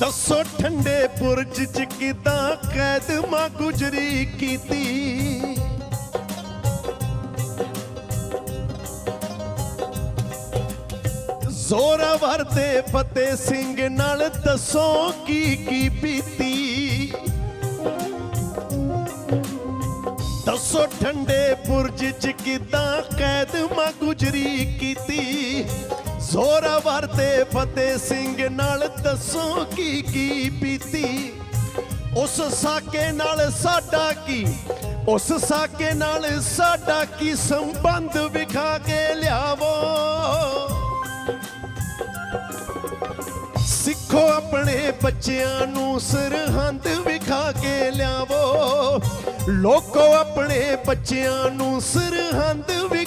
ਦੱਸੋ ਠੰਡੇ ਪੁਰਜ ਚ ਕਿਦਾਂ ਕੈਦ ਮਾਂ ਗੁਜਰੀ ਕੀਤੀ? ਜ਼ੋਰਾਵਰ ਤੇ ਫਤਿਹ ਸਿੰਘ ਨਾਲ ਦੱਸੋ ਕੀ ਕੀ ਪੀਤੀ ਦੱਸੋ ਠੰਡੇ ਪੁਰਜ ਚ ਕਿਦਾਂ ਕੈਦ ਮਾਂ ਗੁਜਰੀ ਕੀਤੀ? ਜ਼ੋਰਾਵਰ ਤੇ ਫਤਿਹ ਸਿੰਘ ਨਾਲ ਦੱਸੋ ਕੀ ਕੀ ਬੀਤੀ? ਉਸ ਸਾਕੇ ਨਾਲ ਸਾਡਾ ਕੀ? ਉਸ ਸਾਕੇ ਨਾਲ ਸਾਡਾ ਕੀ ਸੰਬੰਧ ਵਿਖਾ ਕੇ ਲਿਆਵੋ? ਸਿੱਖੋ ਆਪਣੇ ਬੱਚਿਆਂ ਨੂੰ ਸਰਹੰਦ ਵਿਖਾ ਕੇ ਲਿਆਵੋ। ਲੋਕੋ ਆਪਣੇ ਬੱਚਿਆਂ ਨੂੰ ਸਰਹੰਦ ਵਿਖਾ